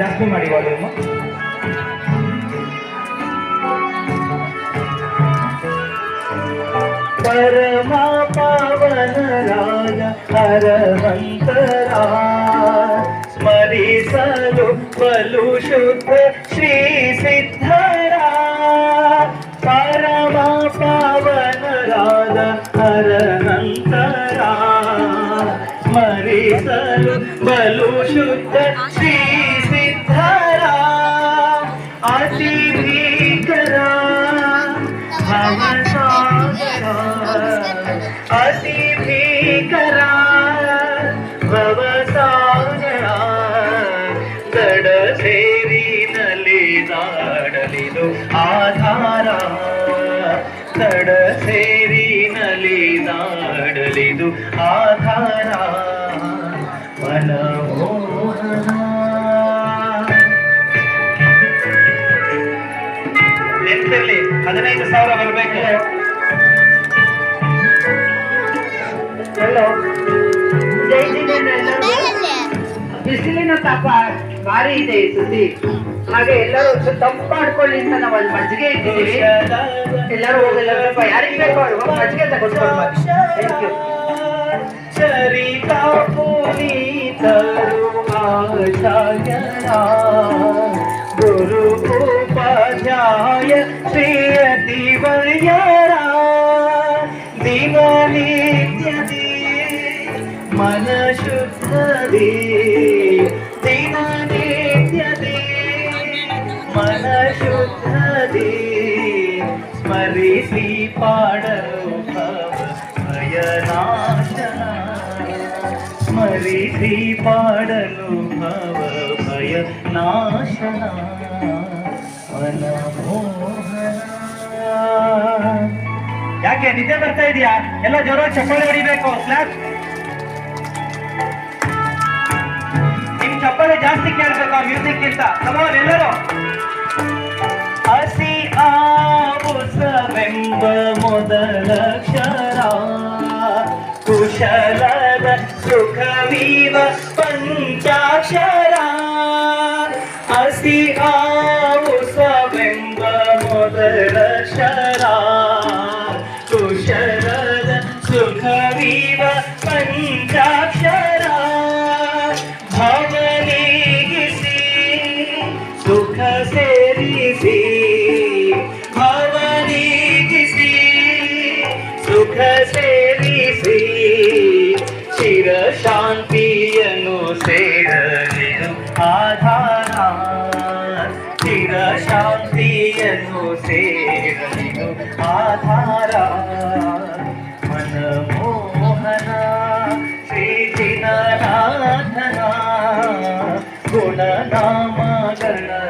ಜಾಸ್ತಿ ಮಾಡಿ ವಾಲ್ಯೂಮ್ ಪರಮ ಪಾವನ ರಾಜ ಹರವಂತರ ಸ್ಮರಿಸಲು ಬಲು ಶುದ್ಧ ಶ್ರೀ ಸಿದ್ಧರ ಪರಮ ಪಾವನ ರಾಜ ಹರವಂತರ ಸ್ಮರಿಸಲು ಬಲು ಶುದ್ಧ ಶ್ರೀ ದಡ ಸೇರಿನಲ್ಲಿ ನಾಡಲಿದು ಆಧಾರ. ಸೇರಿ ಸೇರಿನಲ್ಲಿ ನಾಡಲಿದು ಆಧಾರ. ಮನಮೋಹನ. ಲೆಂತಲ್ಲಿ ಹದಿನೈದು ಸಾವಿರ ಬರಬೇಕು. ಹಲೋ ಜೈ ಜಿನೇಂದ್ರ ಬಿಸಿಲಿನ ತಾಪ ಭಾರಿ ಇದೆ ಈ ಸುದ್ದಿ. ಹಾಗೆ ಎಲ್ಲರೂ ತಂಪು ಮಾಡ್ಕೊಳ್ಳಿ ಅಂತ ನಾವು ಅಲ್ಲಿ ಮಜ್ಜಿಗೆ ಇಟ್ಟಿದ್ದೀವಿ. ಎಲ್ಲರೂ ಹೋಗಲ್ಲ ಸ್ವಲ್ಪ ಯಾರಿಗೆ ಬೇಕೋ ಮಜ್ಜಿಗೆ ಆಚಾರ್ಯರ ಗುರು ಉಪಾಧ್ಯಾಯ ಶ್ರೀ ವರ್ಯರ ಮನ ಶುದ್ಧದಿ ದಿನನಿತ್ಯದಿ ಮನ ಶುದ್ಧದಿ ಸ್ಮರಿಸಿ ಪಾಡಲು ಭಯನಾಶನ ಸ್ಮರಿಸಿ ಪಾಡಲು ಭವ ಭಯ ನಾಶನ ಮನಮೋಹನ. ಯಾಕೆ ನಿದ್ದೆ ಬರ್ತಾ ಇದೆಯಾ? ಎಲ್ಲ ಜೋರ ಚಪ್ಪಾಳೆ ಹೊಡಿಬೇಕು ಸ್ಲ್ಯಾಪ್ ಜಾಸ್ತಿ ಕೇಳ್ಬೇಕು ಆ ಮ್ಯೂಸಿಕ್ ಗಿಂತ ಕಮಾನ್ ಎಲ್ಲರೂ. ಹಸಿ ಮೊದಲ ಮೊದಲಕ್ಷರ ಕುಶಲದ ಸುಖವೀವ ಪಂಚಾಕ್ಷರ. ಹಸಿ ಮೊದಲ ಮೊದಲಕ್ಷರ ಕುಶಲದ ಸುಖವೀವ ಪಂಚಾಕ್ಷರ. ಸುಖ ಸೇರಿಸಿ ಭವನಿಗಿಸಿ ಸುಖ ಸೇರಿಸಿ ಚಿರ ಶಾಂತಿಯನ್ನು ಸೇರಲಿದು ಆಧಾರ ಚಿರ ಶಾಂತಿಯನ್ನು ಸೇರಲಿದು ಆಧಾರ ಮನಮೋಹನ ಶ್ರೀ ಜಿನನಾಥನ ಗುಣನಾಮ ಗಣಕೀರ್ತನ